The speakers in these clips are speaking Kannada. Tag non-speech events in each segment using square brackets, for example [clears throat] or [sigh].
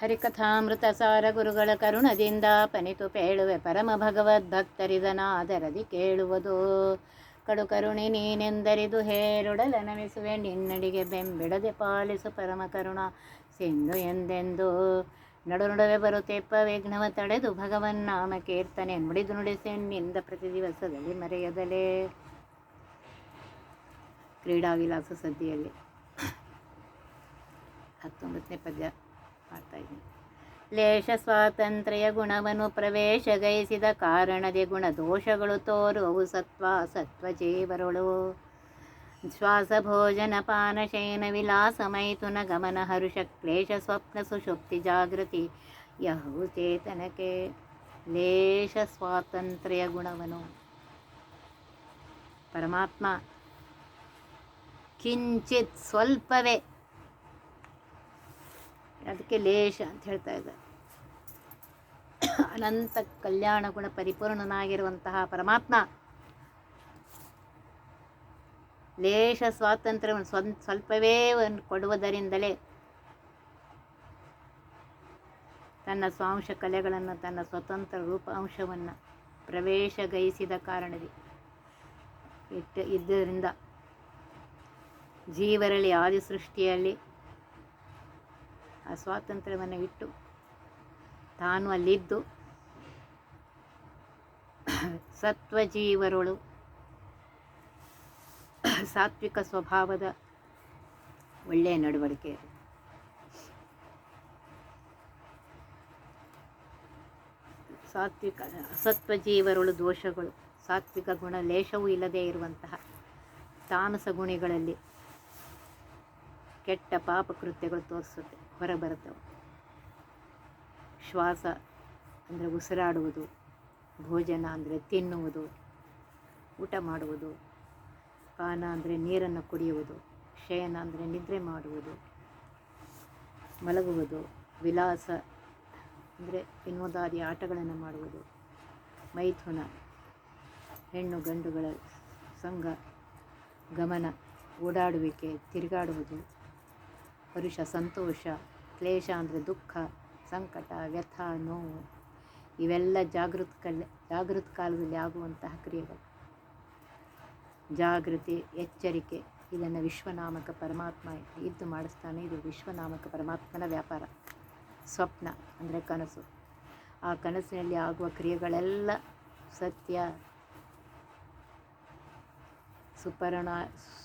ಹರಿಕಥಾಮೃತ ಸಾರ ಗುರುಗಳ ಕರುಣದಿಂದ ಪನಿತು ಪೇಳುವೆ ಪರಮ ಭಗವದ್ ಭಗವದ್ಭಕ್ತರಿದನಾದರದಿ ಕೇಳುವುದು. ಕಡು ಕರುಣಿ ನೀನೆಂದರಿದು ಹೇರುಡಲ ನಮಿಸುವೆ, ನಿನ್ನಡಿಗೆ ಬೆಂಬಿಡದೆ ಪಾಲಿಸು ಪರಮ ಕರುಣ. ಸಿಂಧು ಎಂದೆಂದು ನಡು ನಡುವೆ ಬರುತ್ತೆಪ್ಪ ವಿಘ್ನವ ತಡೆದು ಭಗವನ್ನಾಮ ಕೀರ್ತನೆ ನುಡಿದು ನುಡಿಸೆನ್ನಿಂದ ಪ್ರತಿ ದಿವಸದಲ್ಲಿ ಮರೆಯದಲೇ. ಕ್ರೀಡಾ ವಿಲಾಸ ಸದ್ಯದಲ್ಲಿ ಹತ್ತೊಂಬತ್ತನೇ ಪದ್ಯ. ಮಾಡ್ತಾ ಇದ್ದೀನಿ ಲೇಷ ಸ್ವಾತಂತ್ರ್ಯ ಗುಣವನ್ನು ಪ್ರವೇಶಗೈಸಿದ ಕಾರಣದೇ ಗುಣ ದೋಷಗಳು ತೋರುವವು ಸತ್ವ ಸತ್ವ ಜೀವರುಳು ಶ್ವಾಸ ಭೋಜನ ಪಾನ ಶಯನ ವಿಲಾಸ ಮೈಥುನ ಗಮನ ಹರುಷ ಕ್ಲೇಶ ಸ್ವಪ್ನ ಸುಷುಪ್ತಿ ಜಾಗೃತಿ ಯಹು ಚೇತನಕ್ಕೆ ಲೇಷ ಸ್ವಾತಂತ್ರ್ಯ ಗುಣವನು. ಪರಮಾತ್ಮ ಕಿಂಚಿತ್ ಸ್ವಲ್ಪವೇ ಅದಕ್ಕೆ ಲೇಷ ಅಂತ ಹೇಳ್ತಾ ಇದ್ದಾರೆ. ಅನಂತ ಕಲ್ಯಾಣ ಗುಣ ಪರಿಪೂರ್ಣನಾಗಿರುವಂತಹ ಪರಮಾತ್ಮ ಲೇಷ ಸ್ವಾತಂತ್ರ್ಯವನ್ನು ಸ್ವ ಸ್ವಲ್ಪವೇ ಕೊಡುವುದರಿಂದಲೇ ತನ್ನ ಸ್ವಾಂಶ ಕಲೆಗಳನ್ನು, ತನ್ನ ಸ್ವತಂತ್ರ ರೂಪಾಂಶವನ್ನು ಪ್ರವೇಶಗೈಸಿದ ಕಾರಣದಿ ಇಟ್ಟ ಇದ್ದರಿಂದ ಜೀವರಲ್ಲಿ ಆದಿ ಸೃಷ್ಟಿಯಲ್ಲಿ ಆ ಸ್ವಾತಂತ್ರ್ಯವನ್ನು ಇಟ್ಟು ತಾನು ಅಲ್ಲಿದ್ದು ಸತ್ವಜೀವರುಳು ಸಾತ್ವಿಕ ಸ್ವಭಾವದ ಒಳ್ಳೆಯ ನಡವಳಿಕೆ ಅದು. ಸಾತ್ವಿಕ ಸತ್ವಜೀವರುಳು ದೋಷಗಳು, ಸಾತ್ವಿಕ ಗುಣ ಲೇಷವೂ ಇಲ್ಲದೇ ಇರುವಂತಹ ತಾಮಸ ಗುಣಿಗಳಲ್ಲಿ ಕೆಟ್ಟ ಪಾಪ ಕೃತ್ಯಗಳು ತೋರಿಸುತ್ತೆ ಹೊರಬರುತ್ತವೆ ಶ್ವಾಸ ಅಂದರೆ ಉಸಿರಾಡುವುದು, ಭೋಜನ ಅಂದರೆ ತಿನ್ನುವುದು, ಊಟ ಮಾಡುವುದು, ಪಾನ ಅಂದರೆ ನೀರನ್ನು ಕುಡಿಯುವುದು, ಶಯನ ಅಂದರೆ ನಿದ್ರೆ ಮಾಡುವುದು, ಮಲಗುವುದು, ವಿಲಾಸ ಅಂದರೆ ವಿನೋದಾದಿ ಆಟಗಳನ್ನು ಮಾಡುವುದು, ಮೈಥುನ, ಹೆಣ್ಣು ಗಂಡುಗಳ ಸಂಘ, ಗಮನ, ಓಡಾಡುವಿಕೆ, ತಿರುಗಾಡುವುದು. ಪರುಷ ಸಂತೋಷ, ಕ್ಲೇಶ ಅಂದರೆ ದುಃಖ, ಸಂಕಟ, ವ್ಯಥ, ನೋವು. ಇವೆಲ್ಲ ಜಾಗೃತ ಕಲ್, ಜಾಗೃತ ಕಾಲದಲ್ಲಿ ಆಗುವಂತಹ ಕ್ರಿಯೆಗಳು. ಜಾಗೃತಿ, ಎಚ್ಚರಿಕೆ, ಇದನ್ನು ವಿಶ್ವನಾಮಕ ಪರಮಾತ್ಮ ಇದ್ದು ಮಾಡಿಸ್ತಾನೆ. ಇದು ವಿಶ್ವನಾಮಕ ಪರಮಾತ್ಮನ ವ್ಯಾಪಾರ. ಸ್ವಪ್ನ ಅಂದರೆ ಕನಸು. ಆ ಕನಸಿನಲ್ಲಿ ಆಗುವ ಕ್ರಿಯೆಗಳೆಲ್ಲ ಸತ್ಯ, ಸುಪರ್ಣ,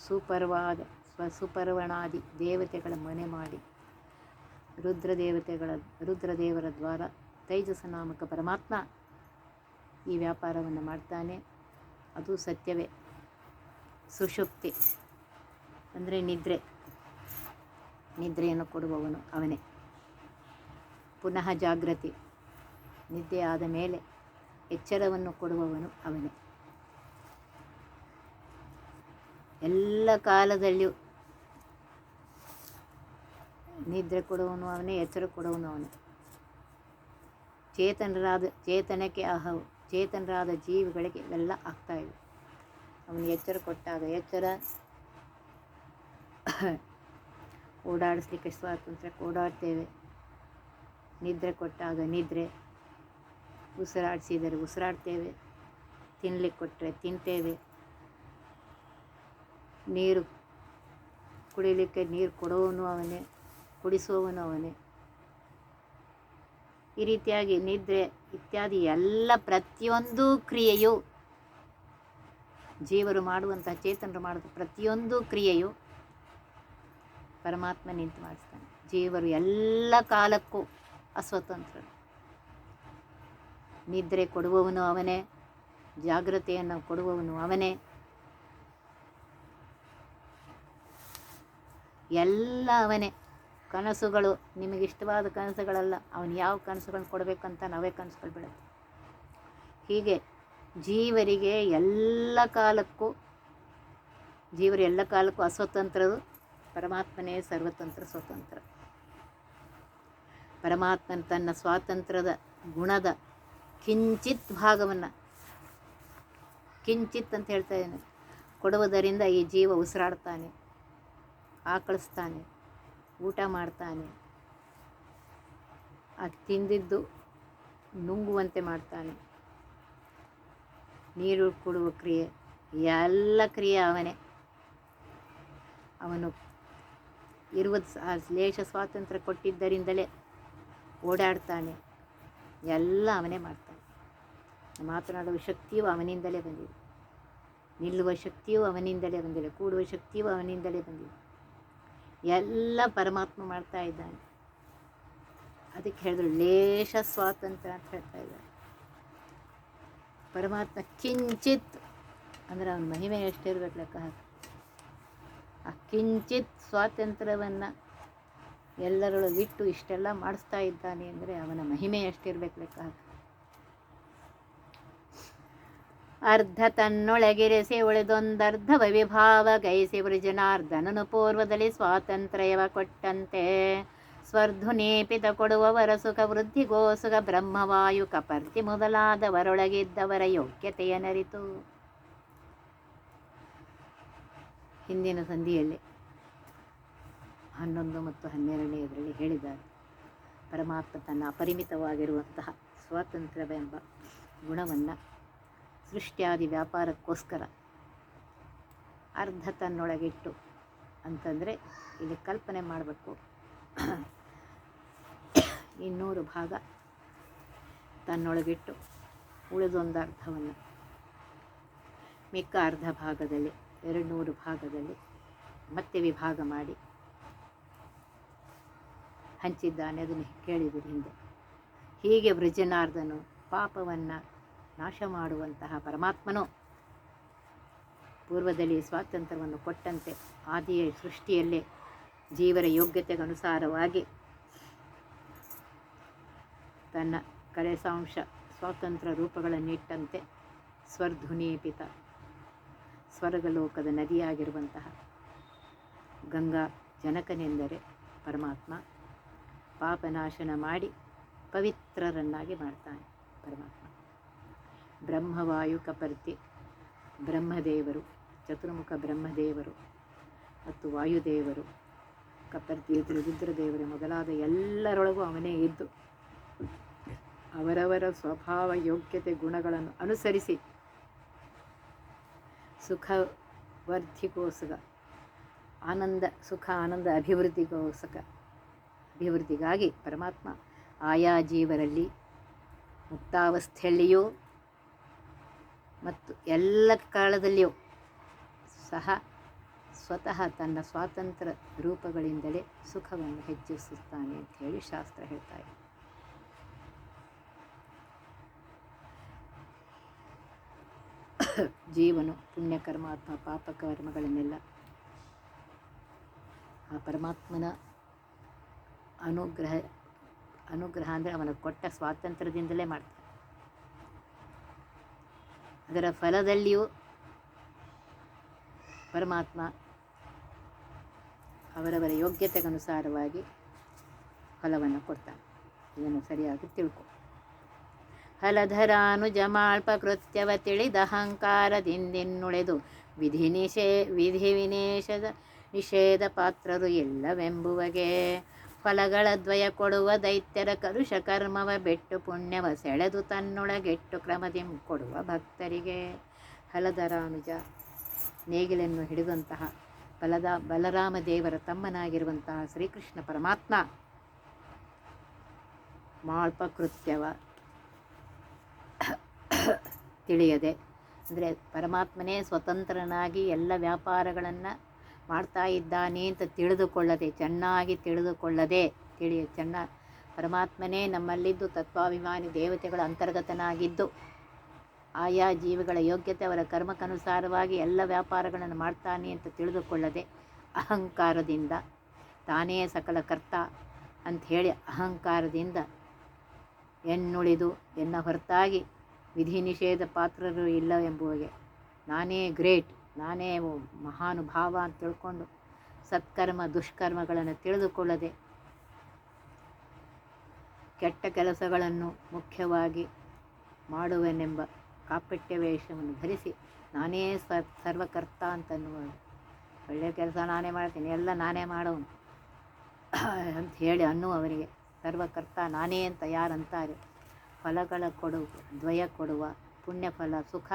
ಸುಪರ್ವಾದ ಸ್ವ ಸುಪರ್ವಣಾದಿ ದೇವತೆಗಳ ಮನೆ ಮಾಡಿ. ರುದ್ರ ದೇವತೆಗಳ ರುದ್ರದೇವರ ದ್ವಾರ ತೈಜಸ ನಾಮಕ ಪರಮಾತ್ಮ ಈ ವ್ಯಾಪಾರವನ್ನು ಮಾಡ್ತಾನೆ. ಅದು ಸತ್ಯವೇ. ಸುಷುಪ್ತಿ ಅಂದರೆ ನಿದ್ರೆ. ನಿದ್ರೆಯನ್ನು ಕೊಡುವವನು ಅವನೇ. ಪುನಃ ಜಾಗೃತಿ. ನಿದ್ದೆ ಆದ ಮೇಲೆ ಎಚ್ಚರವನ್ನು ಕೊಡುವವನು ಅವನೇ. ಎಲ್ಲ ಕಾಲದಲ್ಲಿಯೂ ನಿದ್ರೆ ಕೊಡುವನು ಅವನೇ, ಎಚ್ಚರ ಕೊಡುವನು ಅವನೇ. ಚೇತನರಾದ, ಚೇತನಕ್ಕೆ ಅಹವು, ಚೇತನರಾದ ಜೀವಿಗಳಿಗೆ ಇವೆಲ್ಲ ಆಗ್ತಾಯಿವೆ ಅವನು ಎಚ್ಚರ ಕೊಟ್ಟಾಗ, ಎಚ್ಚರ ಓಡಾಡಿಸ್ಲಿಕ್ಕೆ ಸ್ವಾತಂತ್ರ್ಯಕ್ಕೆ ಓಡಾಡ್ತೇವೆ ನಿದ್ರೆ ಕೊಟ್ಟಾಗ ನಿದ್ರೆ, ಉಸಿರಾಡಿಸಿದರೆ ಉಸಿರಾಡ್ತೇವೆ. ತಿನ್ಲಿಕ್ಕೆ ಕೊಟ್ಟರೆ ತಿಂತೇವೆ. ನೀರು ಕುಡಿಲಿಕ್ಕೆ ನೀರು ಕೊಡೋನು ಅವನೇ. ಕುಡಿಸುವವನು ಅವನೇ ಈ ರೀತಿಯಾಗಿ ನಿದ್ರೆ ಇತ್ಯಾದಿ ಎಲ್ಲ ಪ್ರತಿಯೊಂದು ಕ್ರಿಯೆಯು ಜೀವರು ಮಾಡುವಂತಹ ಚೇತನರು ಮಾಡುವ ಪ್ರತಿಯೊಂದು ಕ್ರಿಯೆಯು ಪರಮಾತ್ಮ ನಿಂತು ಮಾಡಿಸ್ತಾನೆ. ಜೀವರು ಎಲ್ಲ ಕಾಲಕ್ಕೂ ಅಸ್ವತಂತ್ರರು. ನಿದ್ರೆ ಕೊಡುವವನು ಅವನೇ, ಜಾಗ್ರತೆಯನ್ನು ಕೊಡುವವನು ಅವನೇ. ಎಲ್ಲ ಅವನೇ. ಕನಸುಗಳು, ನಿಮಗೆ ಇಷ್ಟವಾದ ಕನಸುಗಳಲ್ಲ, ಅವನು ಯಾವ ಕನಸುಗಳನ್ನ ಕೊಡಬೇಕಂತ ನಾವೇ ಕನಸುಗಳು ಬೆಳೆದು. ಹೀಗೆ ಜೀವರಿಗೆ ಎಲ್ಲ ಕಾಲಕ್ಕೂ, ಜೀವರು ಎಲ್ಲ ಕಾಲಕ್ಕೂ ಅಸ್ವತಂತ್ರದು ಪರಮಾತ್ಮನೇ ಸರ್ವತಂತ್ರ ಸ್ವತಂತ್ರ. ಪರಮಾತ್ಮನ ತನ್ನ ಸ್ವಾತಂತ್ರ್ಯದ ಗುಣದ ಕಿಂಚಿತ್ ಭಾಗವನ್ನು, ಕಿಂಚಿತ್ ಅಂತ ಹೇಳ್ತಾ ಇದ್ದಾನೆ, ಕೊಡುವುದರಿಂದ ಈ ಜೀವ ಉಸಿರಾಡ್ತಾನೆ, ಆಕಳಿಸ್ತಾನೆ ಊಟ ಮಾಡ್ತಾನೆ. ಅದು ತಿಂದಿದ್ದು ನುಂಗುವಂತೆ ಮಾಡ್ತಾನೆ. ನೀರು ಕೊಡುವ ಕ್ರಿಯೆ, ಎಲ್ಲ ಕ್ರಿಯೆ ಅವನೇ. ಅವನು ಇರುವುದು ಲೇಷ ಸ್ವಾತಂತ್ರ್ಯ ಕೊಟ್ಟಿದ್ದರಿಂದಲೇ ಓಡಾಡ್ತಾನೆ. ಎಲ್ಲ ಅವನೇ ಮಾಡ್ತಾನೆ. ಮಾತನಾಡುವ ಶಕ್ತಿಯೂ ಅವನಿಂದಲೇ ಬಂದಿದೆ. ನಿಲ್ಲುವ ಶಕ್ತಿಯೂ ಅವನಿಂದಲೇ ಬಂದಿದೆ. ಕೂಡುವ ಶಕ್ತಿಯೂ ಅವನಿಂದಲೇ ಬಂದಿದೆ. ಎಲ್ಲ ಪರಮಾತ್ಮ ಮಾಡ್ತಾ ಇದ್ದಾನೆ. ಅದಕ್ಕೆ ಹೇಳಿದ್ರು, ಲೇಷ ಸ್ವಾತಂತ್ರ್ಯ ಅಂತ ಹೇಳ್ತಾ ಇದ್ದಾರೆ. ಪರಮಾತ್ಮ ಕಿಂಚಿತ್ ಅಂದರೆ ಅವನ ಮಹಿಮೆ ಎಷ್ಟಿರ್ಬೇಕು ಲೆಕ್ಕ ಹಾಕಿ. ಆ ಕಿಂಚಿತ್ ಸ್ವಾತಂತ್ರ್ಯವನ್ನು ಎಲ್ಲರೊಳಗಿಟ್ಟು ಇಷ್ಟೆಲ್ಲ ಮಾಡಿಸ್ತಾ ಇದ್ದಾನೆ ಅಂದರೆ ಅವನ ಮಹಿಮೆ ಎಷ್ಟಿರ್ಬೇಕು ಲೆಕ್ಕ ಹಾಕಿ. ಅರ್ಧ ತನ್ನೊಳಗಿರಿಸಿ ಉಳಿದೊಂದರ್ಧ ವಿಭಾವ ಗೈಸಿ ವೃಜನಾರ್ಧನನು ಪೂರ್ವದಲ್ಲಿ ಸ್ವಾತಂತ್ರ್ಯವ ಕೊಟ್ಟಂತೆ. ಸ್ವರ್ಧುನೇಪಿತ ಕೊಡುವವರ ಸುಖ ವೃದ್ಧಿಗೋ ಸುಖ ಬ್ರಹ್ಮವಾಯು ಕಪರ್ತಿ ಮೊದಲಾದವರೊಳಗಿದ್ದವರ ಯೋಗ್ಯತೆಯ ನರಿತು. ಹಿಂದಿನ ಸಂಧಿಯಲ್ಲಿ ಹನ್ನೊಂದು ಮತ್ತು ಹನ್ನೆರಡನೆಯದರಲ್ಲಿ ಹೇಳಿದ್ದಾರೆ, ಪರಮಾತ್ಮ ತನ್ನ ಅಪರಿಮಿತವಾಗಿರುವಂತಹ ಸ್ವಾತಂತ್ರ್ಯವೆಂಬ ಗುಣವನ್ನು ಸೃಷ್ಟಿಯಾದಿ ವ್ಯಾಪಾರಕ್ಕೋಸ್ಕರ ಅರ್ಧ ತನ್ನೊಳಗಿಟ್ಟು ಅಂತಂದರೆ ಇಲ್ಲಿ ಕಲ್ಪನೆ ಮಾಡಬೇಕು. ಇನ್ನೂರು ಭಾಗ ತನ್ನೊಳಗಿಟ್ಟು ಉಳಿದೊಂದು ಅರ್ಧವನ್ನು. ಮಿಕ್ಕ ಅರ್ಧ ಭಾಗದಲ್ಲಿ ಎರಡು ನೂರು ಭಾಗದಲ್ಲಿ ಮತ್ತೆ ವಿಭಾಗ ಮಾಡಿ ಹಂಚಿದ್ದಾನೆ, ಅದನ್ನು ಕೇಳಿದಿರಿ ಹಿಂದೆ. ಹೀಗೆ ವೃಜನಾರ್ಧನು ಪಾಪವನ್ನು ನಾಶ ಮಾಡುವಂತಹ ಪರಮಾತ್ಮನು ಪೂರ್ವದಲ್ಲಿ ಸ್ವಾತಂತ್ರ್ಯವನ್ನು ಕೊಟ್ಟಂತೆ ಆದಿಯ ಸೃಷ್ಟಿಯಲ್ಲೇ ಜೀವರ ಯೋಗ್ಯತೆಗನುಸಾರವಾಗಿ ತನ್ನ ಕಲೆಸಾಂಶ ಸ್ವಾತಂತ್ರ್ಯ ರೂಪಗಳನ್ನಿಟ್ಟಂತೆ ಸ್ವರ್ಧುನೀಪಿತ ಸ್ವರ್ಗಲೋಕದ ನದಿಯಾಗಿರುವಂತಹ ಗಂಗಾ ಜನಕನೆಂದರೆ ಪರಮಾತ್ಮ ಪಾಪನಾಶನ ಮಾಡಿ ಪವಿತ್ರರನ್ನಾಗಿ ಮಾಡ್ತಾನೆ ಪರಮಾತ್ಮ. ಬ್ರಹ್ಮವಾಯು ಕಪರ್ತಿ, ಬ್ರಹ್ಮದೇವರು, ಚತುರ್ಮುಖ ಬ್ರಹ್ಮದೇವರು ಮತ್ತು ವಾಯುದೇವರು, ಕಪರ್ತಿ ರುದ್ರದೇವರು ಮೊದಲಾದ ಎಲ್ಲರೊಳಗೂ ಅವನೇ ಇದ್ದು, ಅವರವರ ಸ್ವಭಾವ, ಯೋಗ್ಯತೆ, ಗುಣಗಳನ್ನು ಅನುಸರಿಸಿ ಸುಖವರ್ಧಿಗೋಸ್ಕರ ಆನಂದ, ಸುಖ, ಆನಂದ ಅಭಿವೃದ್ಧಿಗೋಸ್ಕರ ಅಭಿವೃದ್ಧಿಗಾಗಿ ಪರಮಾತ್ಮ ಆಯಾ ಜೀವರಲ್ಲಿ ಮುಕ್ತಾವಸ್ಥೆಯಲ್ಲಿಯೂ ಮತ್ತು ಎಲ್ಲ ಕಾಲದಲ್ಲಿಯೂ ಸಹ ಸ್ವತಃ ತನ್ನ ಸ್ವಾತಂತ್ರ್ಯ ರೂಪಗಳಿಂದಲೇ ಸುಖವನ್ನು ಹೆಚ್ಚಿಸುತ್ತಾನೆ ಅಂತ ಹೇಳಿ ಶಾಸ್ತ್ರ ಹೇಳ್ತಾ ಇದೆ. ಜೀವನು ಪುಣ್ಯಕರ್ಮ ಅಥವಾ ಪಾಪಕರ್ಮಗಳನ್ನೆಲ್ಲ ಆ ಪರಮಾತ್ಮನ ಅನುಗ್ರಹ ಅನುಗ್ರಹ ಅಂದರೆ ಅವನ ಕೊಟ್ಟ ಸ್ವಾತಂತ್ರ್ಯದಿಂದಲೇ ಮಾಡ್ತಾನೆ. ಅದರ ಫಲದಲ್ಲಿಯೂ ಪರಮಾತ್ಮ ಅವರವರ ಯೋಗ್ಯತೆಗನುಸಾರವಾಗಿ ಫಲವನ್ನು ಕೊಡ್ತಾನೆ. ಇದನ್ನು ಸರಿಯಾಗಿ ತಿಳ್ಕೊ. ಹಲಧರಾನುಜಮಾಳ್ಪ ಕೃತ್ಯವ ತಿಳಿದ ಅಹಂಕಾರದಿಂದಿನ್ನುಳೆದು ವಿಧಿ ನಿಷೇ ವಿಧಿ ವಿನೇಶದ ನಿಷೇಧ ಪಾತ್ರರು ಎಲ್ಲವೆಂಬುವಗೆ ಫಲಗಳ ದ್ವಯ ಕೊಡುವ ದೈತ್ಯರ ಕಲುಷ ಕರ್ಮವ ಬೆಟ್ಟು ಪುಣ್ಯವ ಸೆಳೆದು ತನ್ನೊಳಗೆಟ್ಟು ಕ್ರಮದಿಂ ಕೊಡುವ ಭಕ್ತರಿಗೆ. ಹಲದರಾಮಿಜ ನೇಗಿಲನ್ನು ಹಿಡಿದಂತಹ ಬಲದ ಬಲರಾಮ ದೇವರ ತಮ್ಮನಾಗಿರುವಂತಹ ಶ್ರೀಕೃಷ್ಣ ಪರಮಾತ್ಮ. ಮಾಳ್ಪ ಕೃತ್ಯವ ತಿಳಿಯದೆ, ಅಂದರೆ ಪರಮಾತ್ಮನೇ ಸ್ವತಂತ್ರನಾಗಿ ಎಲ್ಲ ವ್ಯಾಪಾರಗಳನ್ನು ಮಾಡ್ತಾ ಇದ್ದಾನೆ ಅಂತ ತಿಳಿದುಕೊಳ್ಳದೆ, ಚೆನ್ನಾಗಿ ತಿಳಿದುಕೊಳ್ಳದೆ, ತಿಳಿಯ, ಚೆನ್ನ, ಪರಮಾತ್ಮನೇ ನಮ್ಮಲ್ಲಿದ್ದು ತತ್ವಾಭಿಮಾನಿ ದೇವತೆಗಳ ಅಂತರ್ಗತನಾಗಿದ್ದು, ಆಯಾ ಜೀವಿಗಳ ಯೋಗ್ಯತೆ ಅವರ ಕರ್ಮಕ್ಕನುಸಾರವಾಗಿ ಎಲ್ಲ ವ್ಯಾಪಾರಗಳನ್ನು ಮಾಡ್ತಾನೆ ಅಂತ ತಿಳಿದುಕೊಳ್ಳದೆ, ಅಹಂಕಾರದಿಂದ, ತಾನೇ ಸಕಲ ಕರ್ತ ಅಂಥೇಳಿ ಅಹಂಕಾರದಿಂದ ಎನ್ನುಳಿದು ಎನ್ನ ಹೊರತಾಗಿ ವಿಧಿ ನಿಷೇಧ ಪಾತ್ರರು ಇಲ್ಲ ಎಂಬುವಗೆ, ನಾನೇ ಗ್ರೇಟ್. ನಾನೇ ಮಹಾನುಭಾವ ಅಂತ ತಿಳ್ಕೊಂಡು ಸತ್ಕರ್ಮ, ದುಷ್ಕರ್ಮಗಳನ್ನು ತಿಳಿದುಕೊಳ್ಳದೆ ಕೆಟ್ಟ ಕೆಲಸಗಳನ್ನು ಮುಖ್ಯವಾಗಿ ಮಾಡುವೆನೆಂಬ ಕಾಪಟ್ಯ ವೇಷವನ್ನು ಧರಿಸಿ ನಾನೇ ಸ ಸರ್ವಕರ್ತ ಅಂತನ್ನುವ ಒಳ್ಳೆಯ ಕೆಲಸ ನಾನೇ ಮಾಡ್ತೀನಿ, ಎಲ್ಲ ನಾನೇ ಮಾಡೋನು [clears throat] ಅಂತ ಹೇಳಿ ಅನ್ನುವವರಿಗೆ ಸರ್ವಕರ್ತ ನಾನೇ ಅಂತ ಯಾರಂತಾರೆ, ಫಲಗಳ ಕೊಡು ದ್ವಯ ಕೊಡುವ, ಪುಣ್ಯಫಲ, ಸುಖ,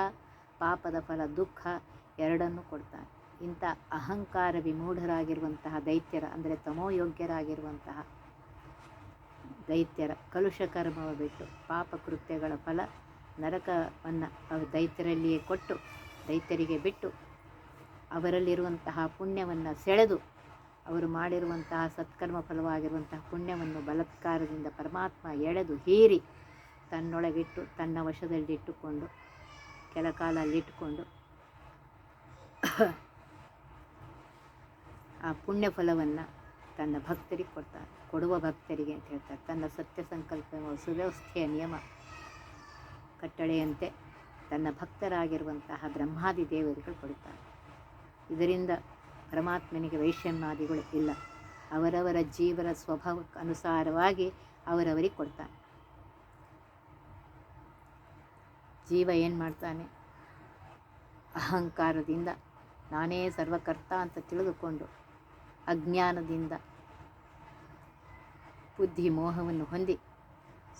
ಪಾಪದ ಫಲ, ದುಃಖ ಎರಡನ್ನೂ ಕೊಡ್ತಾನೆ ಇಂಥ ಅಹಂಕಾರ ವಿಮೂಢರಾಗಿರುವಂತಹ ದೈತ್ಯರ, ಅಂದರೆ ತಮೋಯೋಗ್ಯರಾಗಿರುವಂತಹ ದೈತ್ಯರ ಕಲುಷ ಕರ್ಮವ ಬಿಟ್ಟು ಪಾಪ ಕೃತ್ಯಗಳ ಫಲ ನರಕವನ್ನು ದೈತ್ಯರಲ್ಲಿಯೇ ಕೊಟ್ಟು, ದೈತ್ಯರಿಗೆ ಬಿಟ್ಟು ಅವರಲ್ಲಿರುವಂತಹ ಪುಣ್ಯವನ್ನು ಸೆಳೆದು ಅವರು ಮಾಡಿರುವಂತಹ ಸತ್ಕರ್ಮ ಫಲವಾಗಿರುವಂತಹ ಪುಣ್ಯವನ್ನು ಬಲತ್ಕಾರದಿಂದ ಪರಮಾತ್ಮ ಎಳೆದು ಹೀರಿ ತನ್ನೊಳಗಿಟ್ಟು, ತನ್ನ ವಶದಲ್ಲಿಟ್ಟುಕೊಂಡು, ಕೆಲ ಕಾಲ ಅಲ್ಲಿಟ್ಟುಕೊಂಡು ಆ ಪುಣ್ಯ ಫಲವನ್ನು ತನ್ನ ಭಕ್ತರಿಗೆ ಕೊಡ್ತಾನೆ ಕೊಡುವ ಭಕ್ತರಿಗೆ ಅಂತ ಹೇಳ್ತಾರೆ. ತನ್ನ ಸತ್ಯ ಸಂಕಲ್ಪ, ಸುವ್ಯವಸ್ಥೆಯ ನಿಯಮ, ಕಟ್ಟಳೆಯಂತೆ ತನ್ನ ಭಕ್ತರಾಗಿರುವಂತಹ ಬ್ರಹ್ಮಾದಿ ದೇವರುಗಳು ಕೊಡುತ್ತಾರೆ. ಇದರಿಂದ ಪರಮಾತ್ಮನಿಗೆ ವೈಷಮ್ಯಾದಿಗಳು ಇಲ್ಲ. ಅವರವರ ಜೀವನ ಸ್ವಭಾವಕ್ಕೆ ಅನುಸಾರವಾಗಿ ಅವರವರಿಗೆ ಕೊಡ್ತಾನೆ. ಜೀವ ಏನು ಮಾಡ್ತಾನೆ? ಅಹಂಕಾರದಿಂದ ನಾನೇ ಸರ್ವಕರ್ತ ಅಂತ ತಿಳಿದುಕೊಂಡು ಅಜ್ಞಾನದಿಂದ ಬುದ್ಧಿ ಮೋಹವನ್ನು ಹೊಂದಿ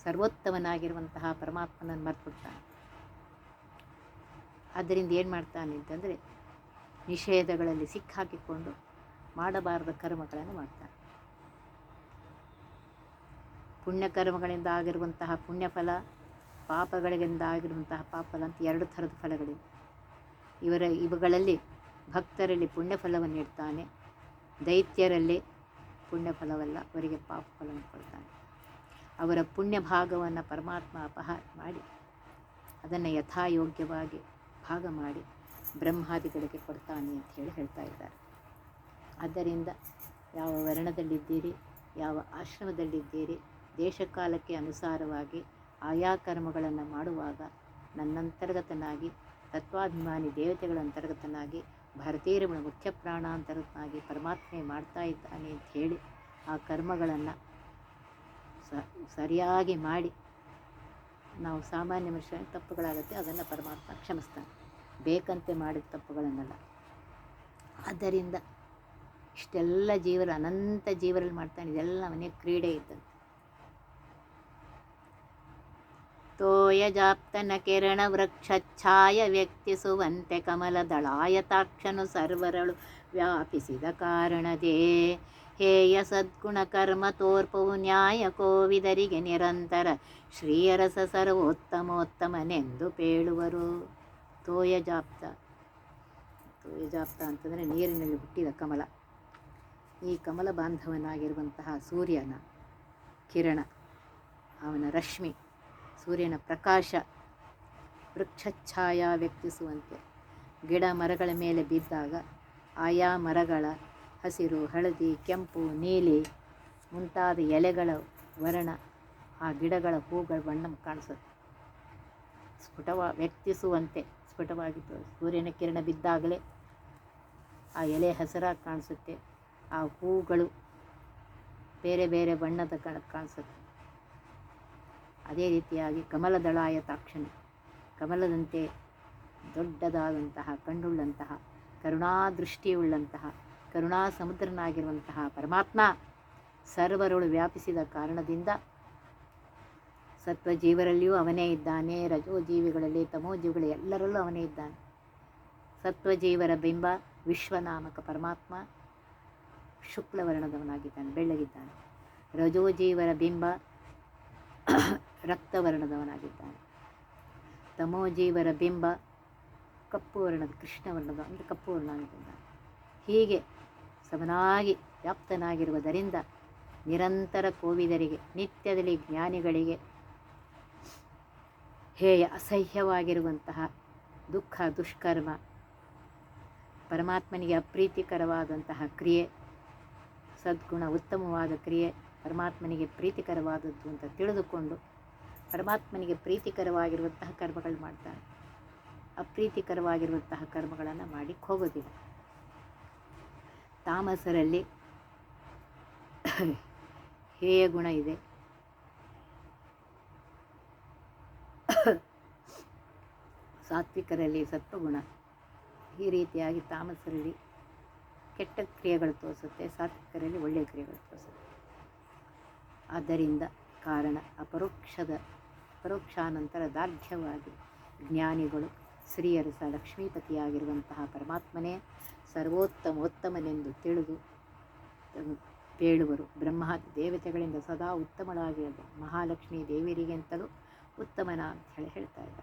ಸರ್ವೋತ್ತಮನಾಗಿರುವಂತಹ ಪರಮಾತ್ಮನನ್ನು ಮರ್ತ್ಬಿಡ್ತಾನೆ ಆದ್ದರಿಂದ ಏನು ಮಾಡ್ತಾನೆ ಅಂತಂದರೆ ನಿಷೇಧಗಳಲ್ಲಿ ಸಿಕ್ಕಾಕಿಕೊಂಡು ಮಾಡಬಾರದ ಕರ್ಮಗಳನ್ನು ಮಾಡ್ತಾನೆ. ಪುಣ್ಯಕರ್ಮಗಳಿಂದ ಆಗಿರುವಂತಹ ಪುಣ್ಯಫಲ, ಪಾಪಗಳಿಂದ ಆಗಿರುವಂತಹ ಪಾಪಲ ಅಂತ ಎರಡು ಥರದ ಫಲಗಳಿವೆ. ಇವರ ಇವುಗಳಲ್ಲಿ ಭಕ್ತರಲ್ಲಿ ಪುಣ್ಯಫಲವನ್ನು ನೀಡ್ತಾನೆ. ದೈತ್ಯರಲ್ಲಿ ಪುಣ್ಯಫಲವಲ್ಲ, ಅವರಿಗೆ ಪಾಪ ಫಲವನ್ನು ಕೊಡ್ತಾನೆ. ಅವರ ಪುಣ್ಯ ಭಾಗವನ್ನು ಪರಮಾತ್ಮ ಅಪಹಾರ ಮಾಡಿ, ಅದನ್ನು ಯಥಾಯೋಗ್ಯವಾಗಿ ಭಾಗ ಮಾಡಿ ಬ್ರಹ್ಮಾದಿಗಳಿಗೆ ಕೊಡ್ತಾನೆ ಅಂತ ಹೇಳಿ ಹೇಳ್ತಾ ಇದ್ದಾರೆ. ಆದ್ದರಿಂದ ಯಾವ ವರ್ಣದಲ್ಲಿದ್ದೀರಿ, ಯಾವ ಆಶ್ರಮದಲ್ಲಿದ್ದೀರಿ, ದೇಶಕಾಲಕ್ಕೆ ಅನುಸಾರವಾಗಿ ಆಯಾ ಕರ್ಮಗಳನ್ನು ಮಾಡುವಾಗ ನನ್ನಂತರ್ಗತನಾಗಿ, ತತ್ವಾಭಿಮಾನಿ ದೇವತೆಗಳ ಅಂತರ್ಗತನಾಗಿ ಭಾರತೀಯರ ಮುಖ್ಯ ಪ್ರಾಣಾಂತರತ್ನಾಗಿ ಪರಮಾತ್ಮೆ ಮಾಡ್ತಾ ಇದ್ದಾನೆ ಅಂತ ಹೇಳಿ ಆ ಕರ್ಮಗಳನ್ನು ಸರಿಯಾಗಿ ಮಾಡಿ ನಾವು ಸಾಮಾನ್ಯ ಮನುಷ್ಯ ತಪ್ಪುಗಳಾಗುತ್ತೆ, ಅದನ್ನು ಪರಮಾತ್ಮ ಕ್ಷಮಿಸ್ತಾನೆ. ಬೇಕಂತೆ ಮಾಡಿದ ತಪ್ಪುಗಳನ್ನೆಲ್ಲ. ಆದ್ದರಿಂದ ಇಷ್ಟೆಲ್ಲ ಜೀವರು ಅನಂತ ಜೀವರಲ್ಲಿ ಮಾಡ್ತಾನೆ, ಇದೆಲ್ಲ ಅವನೇ ಕ್ರೀಡೆ ಇದ್ದಂತೆ ತೋಯಜಾಪ್ತನ ಕಿರಣ ವೃಕ್ಷಛಾಯ ವ್ಯಕ್ತಿಸುವಂತೆ ಕಮಲದಳಾಯತಾಕ್ಷನು ಸರ್ವರಳು ವ್ಯಾಪಿಸಿದ ಕಾರಣದೇ. ಹೇಯ ಸದ್ಗುಣ ಕರ್ಮ ತೋರ್ಪವು ನ್ಯಾಯ ಕೋವಿದರಿಗೆ ನಿರಂತರ ಶ್ರೀಯರಸ ಸರ್ವೋತ್ತಮೋತ್ತಮನೆಂದು ಪೇಳುವರು. ತೋಯಜಾಪ್ತ ತೋಯಜಾಪ್ತ ಅಂತಂದರೆ ನೀರಿನಲ್ಲಿ ಹುಟ್ಟಿದ ಕಮಲ. ಈ ಕಮಲ ಬಾಂಧವನಾಗಿರುವಂತಹ ಸೂರ್ಯನ ಕಿರಣ, ಅವನ ರಶ್ಮಿ. ಸೂರ್ಯನ ಪ್ರಕಾಶ ವೃಕ್ಷಛಾಯ ವ್ಯಕ್ತಿಸುವಂತೆ. ಗಿಡ ಮರಗಳ ಮೇಲೆ ಬಿದ್ದಾಗ ಆಯಾ ಮರಗಳ ಹಸಿರು, ಹಳದಿ, ಕೆಂಪು, ನೀಲಿ ಮುಂತಾದ ಎಲೆಗಳ ವರ್ಣ ಆ ಗಿಡಗಳ ಹೂಗಳ ಬಣ್ಣ ಕಾಣಿಸುತ್ತೆ. ಸ್ಫುಟವ, ವ್ಯಕ್ತಿಸುವಂತೆ ಸ್ಫುಟವಾಗಿ ಸೂರ್ಯನ ಕಿರಣ ಬಿದ್ದಾಗಲೇ ಆ ಎಲೆ ಹಸಿರಾಗಿ ಕಾಣಿಸುತ್ತೆ. ಆ ಹೂಗಳು ಬೇರೆ ಬೇರೆ ಬಣ್ಣದ ಕಾಣಿಸುತ್ತೆ. ಅದೇ ರೀತಿಯಾಗಿ ಕಮಲದಳಾಯ ತಾಕ್ಷಣ. ಕಮಲದಂತೆ ದೊಡ್ಡದಾದಂತಹ, ಕಣ್ಣುಳ್ಳಂತಹ, ಕರುಣಾದೃಷ್ಟಿಯುಳ್ಳಂತಹ ಕರುಣಾ ಸಮುದ್ರನಾಗಿರುವಂತಹ ಪರಮಾತ್ಮ ಸರ್ವರುಳು ವ್ಯಾಪಿಸಿದ ಕಾರಣದಿಂದ ಸತ್ವಜೀವರಲ್ಲಿಯೂ ಅವನೇ ಇದ್ದಾನೆ. ರಜೋಜೀವಿಗಳಲ್ಲಿ ತಮೋಜೀವಿಗಳು ಎಲ್ಲರಲ್ಲೂ ಅವನೇ ಇದ್ದಾನೆ. ಸತ್ವಜೀವರ ಬಿಂಬ ವಿಶ್ವನಾಮಕ ಪರಮಾತ್ಮ ಶುಕ್ಲವರ್ಣದವನಾಗಿದ್ದಾನೆ, ಬೆಳ್ಳಗಿದ್ದಾನೆ. ರಜೋಜೀವರ ಬಿಂಬ ರಕ್ತವರ್ಣದವನಾಗಿದ್ದಾನೆ. ತಮೋಜೀವರ ಬಿಂಬ ಕಪ್ಪು ವರ್ಣದ ಕೃಷ್ಣವರ್ಣದ ಅಂದರೆ ಕಪ್ಪು ವರ್ಣವಾಗಿದ್ದಾನೆ ಹೀಗೆ ಸಮನಾಗಿ ವ್ಯಾಪ್ತನಾಗಿರುವುದರಿಂದ ನಿರಂತರ ಕೋವಿದರಿಗೆ, ನಿತ್ಯದಲ್ಲಿ ಜ್ಞಾನಿಗಳಿಗೆ ಹೇಯ ಅಸಹ್ಯವಾಗಿರುವಂತಹ ದುಃಖ, ದುಷ್ಕರ್ಮ, ಪರಮಾತ್ಮನಿಗೆ ಅಪ್ರೀತಿಕರವಾದಂತಹ ಕ್ರಿಯೆ, ಸದ್ಗುಣ, ಉತ್ತಮವಾದ ಕ್ರಿಯೆ, ಪರಮಾತ್ಮನಿಗೆ ಪ್ರೀತಿಕರವಾದದ್ದು ಅಂತ ತಿಳಿದುಕೊಂಡು ಪರಮಾತ್ಮನಿಗೆ ಪ್ರೀತಿಕರವಾಗಿರುವಂತಹ ಕರ್ಮಗಳು ಮಾಡ್ತಾರೆ. ಅಪ್ರೀತಿಕರವಾಗಿರುವಂತಹ ಕರ್ಮಗಳನ್ನು ಮಾಡಲಿಕ್ಕೆ ಹೋಗೋದಿಲ್ಲ. ತಾಮಸರಲ್ಲಿ ಹೇಯ ಗುಣ ಇದೆ. ಸಾತ್ವಿಕರಲ್ಲಿ ಸತ್ವಗುಣ ಈ ರೀತಿಯಾಗಿ ತಾಮಸರಲ್ಲಿ ಕೆಟ್ಟ ಕ್ರಿಯೆಗಳು ತೋರಿಸುತ್ತೆ, ಸಾತ್ವಿಕರಲ್ಲಿ ಒಳ್ಳೆಯ ಕ್ರಿಯೆಗಳು ತೋರಿಸುತ್ತೆ. ಆದ್ದರಿಂದ ಕಾರಣ ಅಪರೋಕ್ಷದ ಪರೋಕ್ಷಾನಂತರ ದಾರ್ಢ್ಯವಾಗಿ ಜ್ಞಾನಿಗಳು, ಸ್ತ್ರೀಯರು ಸಹ ಲಕ್ಷ್ಮೀಪತಿಯಾಗಿರುವಂತಹ ಪರಮಾತ್ಮನೇ ಸರ್ವೋತ್ತಮೋತ್ತಮನೆಂದು ತಿಳಿದು ಹೇಳುವರು ಬ್ರಹ್ಮಾದಿ ದೇವತೆಗಳಿಂದ ಸದಾ ಉತ್ತಮಳಾಗಿರಲು ಮಹಾಲಕ್ಷ್ಮೀ ದೇವಿಯರಿಗಿಂತಲೂ ಉತ್ತಮನ ಅಂತ ಹೇಳಿ ಹೇಳ್ತಾ ಇದ್ದ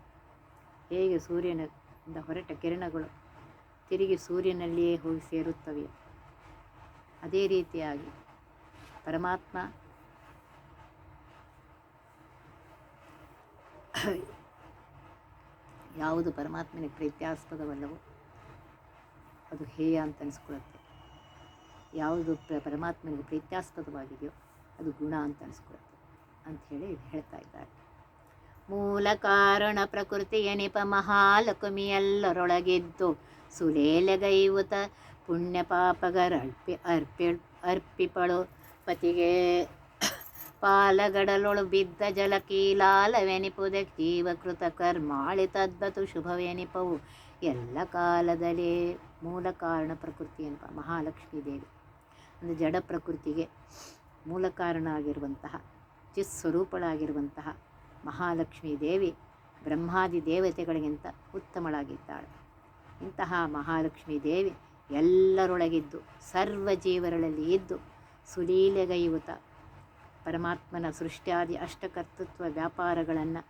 ಹೇಗೆ ಸೂರ್ಯನಿಂದ ಹೊರಟ ಕಿರಣಗಳು ತಿರುಗಿ ಸೂರ್ಯನಲ್ಲಿಯೇ ಹೋಗಿ ಸೇರುತ್ತವೆ ಅದೇ ರೀತಿಯಾಗಿ ಪರಮಾತ್ಮ [coughs] ಯಾವುದು ಪರಮಾತ್ಮನಿಗೆ ಪ್ರೀತ್ಯಾಸ್ಪದವಲ್ಲವೋ ಅದು ಹೇಯ ಅಂತ ಅನಿಸ್ಕೊಳ್ಳುತ್ತೆ ಯಾವುದು ಪ್ರ- ಪರಮಾತ್ಮನಿಗೆ ಪ್ರೀತ್ಯಾಸ್ಪದವಾಗಿದೆಯೋ ಅದು ಗುಣ ಅಂತ ಅನಿಸ್ಕೊಳ್ಳುತ್ತೆ ಹೇಳಿ ಹೇಳ್ತಾ ಇದ್ದಾರೆ. ಮೂಲ ಕಾರಣ ಪ್ರಕೃತಿಯ ನಿಪ ಮಹಾಲಕ್ಷ್ಮಿಯಲ್ಲರೊಳಗಿದ್ದು ಸುಲೇಲೆಗೈವುತ ಪುಣ್ಯ ಪಾಪಗರಳ್ಪಿ ಅರ್ಪಿ ಅರ್ಪಿಪಳು ಪತಿಗೆ ಪಾಲಗಡಲೊಳು ಬಿದ್ದ ಜಲಕೀಲಾಲವೆನಿಪುದೆ ಜೀವಕೃತ ಕರ್ಮಾಳಿ ತದ್ಬತು ಶುಭವೆನಿಪವು. ಎಲ್ಲ ಕಾಲದಲ್ಲಿ ಮೂಲ ಕಾರಣ ಪ್ರಕೃತಿ ಎನ್ಪ ಮಹಾಲಕ್ಷ್ಮೀ ದೇವಿ. ಅಂದರೆ ಜಡ ಪ್ರಕೃತಿಗೆ ಮೂಲ ಕಾರಣ ಆಗಿರುವಂತಹ ಚಿತ್ ಸ್ವರೂಪಳಾಗಿರುವಂತಹ ಮಹಾಲಕ್ಷ್ಮೀ ದೇವಿ ಬ್ರಹ್ಮಾದಿ ದೇವತೆಗಳಿಗಿಂತ ಉತ್ತಮಳಾಗಿದ್ದಾಳೆ. ಇಂತಹ ಮಹಾಲಕ್ಷ್ಮೀ ದೇವಿ ಎಲ್ಲರೊಳಗಿದ್ದು, ಸರ್ವ ಜೀವರಲ್ಲಿ ಇದ್ದು ಸುಲೀಲೆಗೈಯುತ ಪರಮಾತ್ಮನ ಸೃಷ್ಟ್ಯಾದಿ ಅಷ್ಟಕರ್ತೃತ್ವ ವ್ಯಾಪಾರಗಳನ್ನು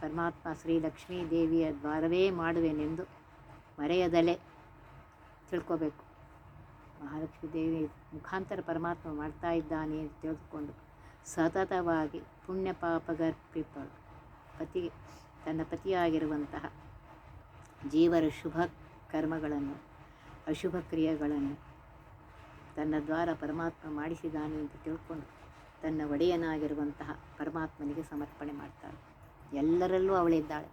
ಪರಮಾತ್ಮ ಶ್ರೀ ಲಕ್ಷ್ಮೀ ದೇವಿಯ ದ್ವಾರವೇ ಮಾಡುವೆನೆಂದು ಮರೆಯದಲೆ ತಿಳ್ಕೋಬೇಕು. ಮಹಾಲಕ್ಷ್ಮೀ ದೇವಿ ಮುಖಾಂತರ ಪರಮಾತ್ಮ ಮಾಡ್ತಾ ಇದ್ದಾನೆ ಅಂತ ತಿಳಿದುಕೊಂಡು ಸತತವಾಗಿ ಪುಣ್ಯ ಪಾಪಗರ್ಪಿಪಳು ಪತಿ, ತನ್ನ ಪತಿಯಾಗಿರುವಂತಹ ಜೀವರ ಶುಭ ಕರ್ಮಗಳನ್ನು, ಅಶುಭ ಕ್ರಿಯೆಗಳನ್ನು ತನ್ನ ದ್ವಾರ ಪರಮಾತ್ಮ ಮಾಡಿಸಿದ್ದಾನೆ ಅಂತ ತಿಳ್ಕೊಂಡು ತನ್ನ ಒಡೆಯನಾಗಿರುವಂತಹ ಪರಮಾತ್ಮನಿಗೆ ಸಮರ್ಪಣೆ ಮಾಡ್ತಾಳೆ. ಎಲ್ಲರಲ್ಲೂ ಅವಳಿದ್ದಾಳೆ.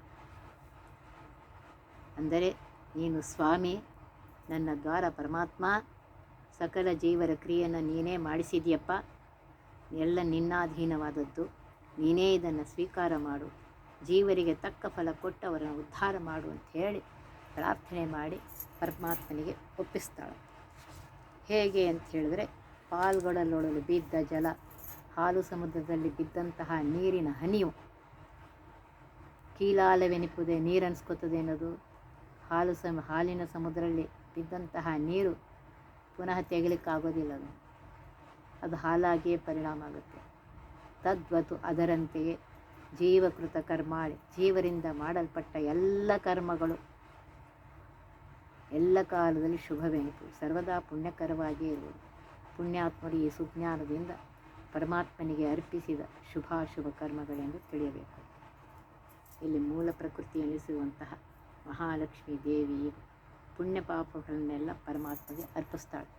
ಅಂದರೆ ನೀನು ಸ್ವಾಮಿ, ನನ್ನ ದ್ವಾರ ಪರಮಾತ್ಮ, ಸಕಲ ಜೀವರ ಕ್ರಿಯೆಯನ್ನು ನೀನೇ ಮಾಡಿಸಿದ್ಯಪ್ಪ. ಎಲ್ಲ ನಿನ್ನಾಧೀನವಾದದ್ದು. ನೀನೇ ಇದನ್ನು ಸ್ವೀಕಾರ ಮಾಡು. ಜೀವರಿಗೆ ತಕ್ಕ ಫಲ ಕೊಟ್ಟು ಅವರನ್ನು ಉದ್ಧಾರ ಮಾಡು ಅಂತ ಹೇಳಿ ಪ್ರಾರ್ಥನೆ ಮಾಡಿ ಪರಮಾತ್ಮನಿಗೆ ಒಪ್ಪಿಸ್ತಾಳೆ. ಹೇಗೆ ಅಂತ ಹೇಳಿದ್ರೆ, ಪಾಲ್ಗೊಡಲೊಳಲು ಬಿದ್ದ ಜಲ ಹಾಲು ಸಮುದ್ರದಲ್ಲಿ ಬಿದ್ದಂತಹ ನೀರಿನ ಹನಿಯು ಕೀಲಾಲವೆನಿಪುದೆ ನೀರು ಅನ್ನೋದು ಹಾಲು ಸಮ, ಹಾಲಿನ ಸಮುದ್ರದಲ್ಲಿ ಬಿದ್ದಂತಹ ನೀರು ಪುನಃ ತೆಗಿಲಿಕ್ಕಾಗೋದಿಲ್ಲ ಅದು. ಅದು ಹಾಲಾಗಿಯೇ ಪರಿಣಾಮ ಆಗುತ್ತೆ. ತದ್ವತು ಅದರಂತೆಯೇ ಜೀವಕೃತ ಕರ್ಮಾಳಿ, ಜೀವರಿಂದ ಮಾಡಲ್ಪಟ್ಟ ಎಲ್ಲ ಕರ್ಮಗಳು. ಎಲ್ಲ ಕಾಲದಲ್ಲಿ ಶುಭವೆನಿಪು. ಸರ್ವದಾ ಪುಣ್ಯಕರವಾಗಿಯೇ ಇರುವುದು. ಪುಣ್ಯಾತ್ಮರು ಈ ಸುಜ್ಞಾನದಿಂದ ಪರಮಾತ್ಮನಿಗೆ ಅರ್ಪಿಸಿದ ಶುಭಾಶುಭ ಕರ್ಮಗಳೆಂದು ತಿಳಿಯಬೇಕು. ಇಲ್ಲಿ ಮೂಲ ಪ್ರಕೃತಿ ಎನಿಸುವಂತಹ ಮಹಾಲಕ್ಷ್ಮೀ ದೇವಿ ಪುಣ್ಯ ಪಾಪಗಳನ್ನೆಲ್ಲ ಪರಮಾತ್ಮಗೆ ಅರ್ಪಿಸ್ತಾಳೆ.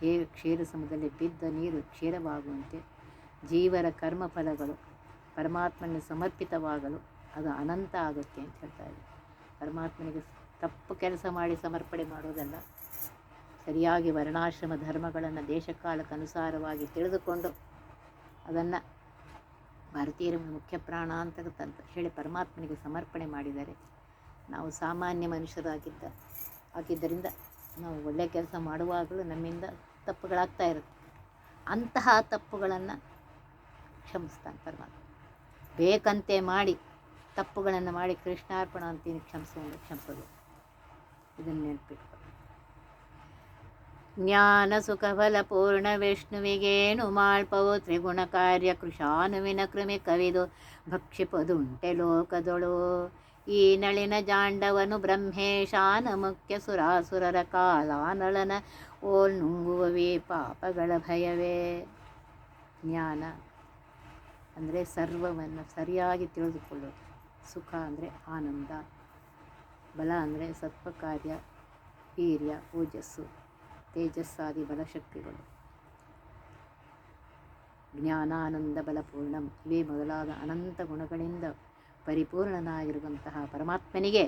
ಹೇಗೆ ಕ್ಷೀರ ಸಮದಲ್ಲಿ ಬಿದ್ದ ನೀರು ಕ್ಷೀರವಾಗುವಂತೆ ಜೀವರ ಕರ್ಮಫಲಗಳು ಪರಮಾತ್ಮನಿಗೆ ಸಮರ್ಪಿತವಾಗಲು ಅದು ಅನಂತ ಆಗುತ್ತೆ ಅಂತ ಹೇಳ್ತಾ ಇದೆ ಪರಮಾತ್ಮನಿಗೆ ತಪ್ಪು ಕೆಲಸ ಮಾಡಿ ಸಮರ್ಪಣೆ ಮಾಡೋದಲ್ಲ ಸರಿಯಾಗಿ ವರ್ಣಾಶ್ರಮ ಧರ್ಮಗಳನ್ನು ದೇಶಕಾಲಕ್ಕನುಸಾರವಾಗಿ ತಿಳಿದುಕೊಂಡು ಅದನ್ನು ಭಾರತೀಯರ ಮುಖ್ಯ ಪ್ರಾಣ ಅಂತ ಹೇಳಿ ಪರಮಾತ್ಮನಿಗೆ ಸಮರ್ಪಣೆ ಮಾಡಿದರೆ ನಾವು ಸಾಮಾನ್ಯ ಮನುಷ್ಯರಾಗಿದ್ದ ಆಗಿದ್ದರಿಂದ ನಾವು ಒಳ್ಳೆಯ ಕೆಲಸ ಮಾಡುವಾಗಲೂ ನಮ್ಮಿಂದ ತಪ್ಪುಗಳಾಗ್ತಾ ಇರುತ್ತೆ. ಅಂತಹ ತಪ್ಪುಗಳನ್ನು ಕ್ಷಮಿಸ್ತಾನೆ ಪರಮಾತ್ಮ. ಬೇಕಂತೆ ಮಾಡಿ ತಪ್ಪುಗಳನ್ನು ಮಾಡಿ ಕೃಷ್ಣಾರ್ಪಣ ಅಂತೀನಿ ಕ್ಷಮಿಸೋದು ಕ್ಷಮಿಸೋದು. ಇದನ್ನು ನೆನಪಿಟ್ಕೊ ಜ್ಞಾನ ಸುಖಫಲ ಪೂರ್ಣ ವಿಷ್ಣುವಿಗೇನು ಮಾಳ್ಪವು ತ್ರಿಗುಣ ಕಾರ್ಯ ಕೃಷಾನುವಿನ ಕೃಮಿ ಕವಿದು ಭಕ್ಷಿಪದುಂಟೆ ಲೋಕದೊಳು ಈ ನಳಿನ ಜಾಂಡವನು ಬ್ರಹ್ಮೇಶಾನ ಮುಖ್ಯ ಸುರಾಸುರರ ಕಾಲಾನಳನ ಓಲ್ ನುಂಗುವವೇ ಪಾಪಗಳ ಭಯವೇ. ಜ್ಞಾನ ಅಂದರೆ ಸರ್ವವನ್ನು ಸರಿಯಾಗಿ ತಿಳಿದುಕೊಳ್ಳೋದು ಸುಖ ಅಂದರೆ ಆನಂದ, ಬಲ ಅಂದರೆ ಸತ್ವಕಾರ್ಯ ವೀರ್ಯ, ಓಜಸ್ಸು. ತೇಜಸ್ಸಾದಿ ಬಲಶಕ್ತಿಗಳು. ಜ್ಞಾನಾನಂದ ಬಲಪೂರ್ಣಂ ಇವೇ ಮೊದಲಾದ ಅನಂತ ಗುಣಗಳಿಂದ ಪರಿಪೂರ್ಣನಾಗಿರುವಂತಹ ಪರಮಾತ್ಮನಿಗೆ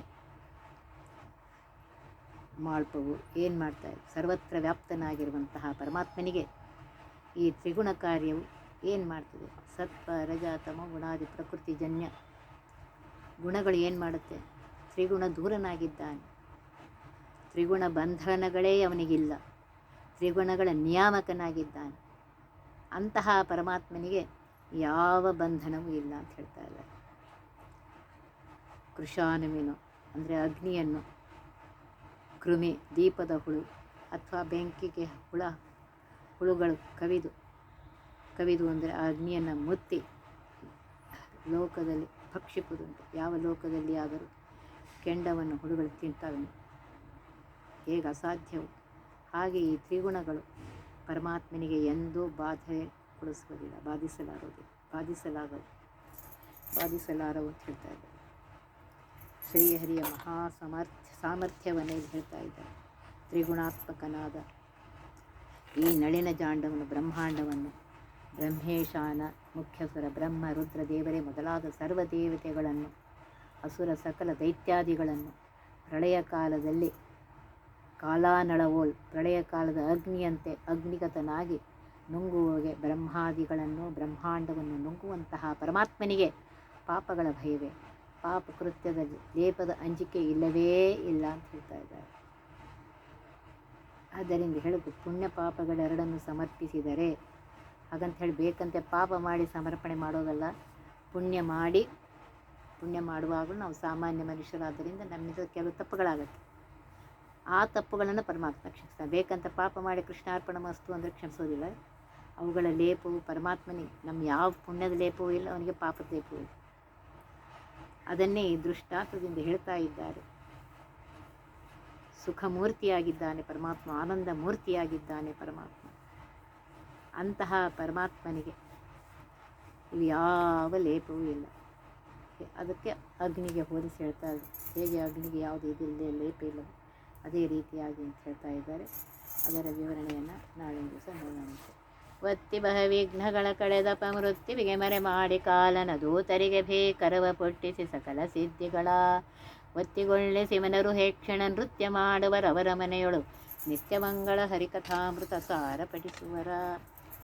ಮಾಳ್ಪವು ಏನು ಮಾಡ್ತಾರೆ ಸರ್ವತ್ರ ವ್ಯಾಪ್ತನಾಗಿರುವಂತಹ ಪರಮಾತ್ಮನಿಗೆ ಈ ತ್ರಿಗುಣ ಕಾರ್ಯವು ಏನು ಮಾಡ್ತದೆ? ಸತ್ವ, ರಜಾತಮ ತಮ ಗುಣಾದಿ, ಪ್ರಕೃತಿ, ಜನ್ಯ ಗುಣಗಳು ಏನು ಮಾಡುತ್ತೆ? ತ್ರಿಗುಣ ದೂರನಾಗಿದ್ದಾನೆ. ತ್ರಿಗುಣ ಬಂಧನಗಳೇ ಅವನಿಗಿಲ್ಲ. ತ್ರಿಗುಣಗಳ ನಿಯಾಮಕನಾಗಿದ್ದಾನೆ. ಅಂತಹ ಪರಮಾತ್ಮನಿಗೆ ಯಾವ ಬಂಧನವೂ ಇಲ್ಲ ಅಂತ ಹೇಳ್ತಾ ಇದ್ದಾರೆ. ಕೃಷಾನುವಿನು ಅಂದರೆ ಅಗ್ನಿಯನ್ನು, ಕೃಮಿ, ದೀಪದ ಹುಳು ಅಥವಾ ಬೆಂಕಿಗೆ ಹುಳ, ಹುಳುಗಳು ಕವಿದು ಕವಿದು ಅಂದರೆ ಆ ಅಗ್ನಿಯನ್ನು ಮುತ್ತಿ ಲೋಕದಲ್ಲಿ ಭಕ್ಷಿಪುದುಂಟು ಯಾವ ಲೋಕದಲ್ಲಿ ಆದರೂ ಕೆಂಡವನ್ನು ಹುಳುಗಳು ತಿಂತಾವೆ. ಹೇಗೆ ಅಸಾಧ್ಯವು. ಹಾಗೆ ಈ ತ್ರಿಗುಣಗಳು ಪರಮಾತ್ಮನಿಗೆ ಎಂದೂ ಬಾಧೆ ಕೊಡಿಸುವುದಿಲ್ಲ, ಬಾಧಿಸಲಾರೋದು, ಬಾಧಿಸಲಾಗದು, ಬಾಧಿಸಲಾರವು ಅಂತ ಹೇಳ್ತಾ ಇದ್ದಾರೆ. ಶ್ರೀಹರಿಯ ಮಹಾ ಸಮರ್ಥ ಸಾಮರ್ಥ್ಯವನ್ನೇ ಹೇಳ್ತಾ ಇದ್ದಾರೆ. ತ್ರಿಗುಣಾತ್ಮಕನಾದ ಈ ನಳಿನ ಜಾಂಡವನ್ನು ಬ್ರಹ್ಮಾಂಡವನ್ನು, ಬ್ರಹ್ಮೇಶಾನ ಮುಖ್ಯಸುರ ಬ್ರಹ್ಮ, ರುದ್ರ, ದೇವರೇ ಮೊದಲಾದ ಸರ್ವ ದೇವತೆಗಳನ್ನು, ಅಸುರ, ಸಕಲ ದೈತ್ಯಾದಿಗಳನ್ನು ಪ್ರಳಯ ಕಾಲದಲ್ಲಿ ಕಾಲಾನಳವೋಲ್ ಪ್ರಳಯ ಕಾಲದ ಅಗ್ನಿಯಂತೆ ಅಗ್ನಿಗತನಾಗಿ ನುಂಗುವಗೆ ಬ್ರಹ್ಮಾದಿಗಳನ್ನು, ಬ್ರಹ್ಮಾಂಡವನ್ನು ನುಂಗುವಂತಹ ಪರಮಾತ್ಮನಿಗೆ ಪಾಪಗಳ ಭಯವೇ. ಪಾಪ ಕೃತ್ಯದ ಲೇಪದ ಅಂಜಿಕೆ ಇಲ್ಲವೇ ಇಲ್ಲ ಅಂತ ಹೇಳ್ತಾ ಇದ್ದಾರೆ. ಆದ್ದರಿಂದ ಹೇಳಬೇಕು ಪುಣ್ಯ ಪಾಪಗಳೆರಡನ್ನು ಸಮರ್ಪಿಸಿದರೆ ಹಾಗಂತ ಹೇಳಿ ಬೇಕಂತೆ ಪಾಪ ಮಾಡಿ ಸಮರ್ಪಣೆ ಮಾಡೋದಲ್ಲ, ಪುಣ್ಯ ಮಾಡಿ, ಪುಣ್ಯ ಮಾಡುವಾಗಲೂ ನಾವು ಸಾಮಾನ್ಯ ಮನುಷ್ಯರಾದ್ದರಿಂದ ನಮ್ಮಿಂದ ಕೆಲವು ತಪ್ಪುಗಳಾಗತ್ತೆ. ಆ ತಪ್ಪುಗಳನ್ನು ಪರಮಾತ್ಮ ಕ್ಷಮಿಸ್ತಾನೆ ಬೇಕಂತ ಪಾಪ ಮಾಡಿ ಕೃಷ್ಣಾರ್ಪಣ ಮಸ್ತು ಅಂದರೆ ಕ್ಷಮಿಸೋದಿಲ್ಲ. ಅವುಗಳ ಲೇಪವು ಪರಮಾತ್ಮನಿಗೆ ನಮ್ಮ ಯಾವ ಪುಣ್ಯದ ಲೇಪವೂ ಇಲ್ಲ, ಅವನಿಗೆ ಪಾಪದ ಲೇಪವೂ ಇಲ್ಲ. ಅದನ್ನೇ ಈ ದೃಷ್ಟಾಂತದಿಂದ ಹೇಳ್ತಾ ಇದ್ದಾರೆ. ಸುಖ ಮೂರ್ತಿಯಾಗಿದ್ದಾನೆ ಪರಮಾತ್ಮ ಆನಂದ ಮೂರ್ತಿಯಾಗಿದ್ದಾನೆ ಪರಮಾತ್ಮ. ಅಂತಹ ಪರಮಾತ್ಮನಿಗೆ ಇವು ಯಾವ ಲೇಪವೂ ಇಲ್ಲ. ಅದಕ್ಕೆ ಅಗ್ನಿಗೆ ಹೋಲಿಸಿ ಹೇಳ್ತಾ ಹೇಗೆ ಅಗ್ನಿಗೆ ಯಾವುದು ಇದಿಲ್ಲದೆ ಲೇಪ ಇಲ್ಲ. ಅದೇ ರೀತಿಯಾಗಿ ಅಂತ ಹೇಳ್ತಾ ಇದ್ದಾರೆ. ಅದರ ವಿವರಣೆಯನ್ನು ನಾಳೆ ದಿವಸ ನೋಡೋಣಂತೆ ಒತ್ತಿ ಬಹ ವಿಘ್ನಗಳ ಕಳೆದ ಪಮೃತ್ಯುವಿಗೆ ಮರೆ ಮಾಡಿ ಕಾಲನ ದೂತರಿಗೆ ಭೇಕರವ ಪೊಟ್ಟಿಸಿ ಸಕಲ ಸಿದ್ಧಿಗಳ. ಒತ್ತಿಗೊಳ್ಳಿಸಿ ಮನರು ಹೇಕ್ಷಣ ನೃತ್ಯ ಮಾಡುವರವರ ಮನೆಯೊಳು ನಿತ್ಯಮಂಗಳ ಹರಿಕಥಾಮೃತ ಸಾರ ಪಠಿಸುವರ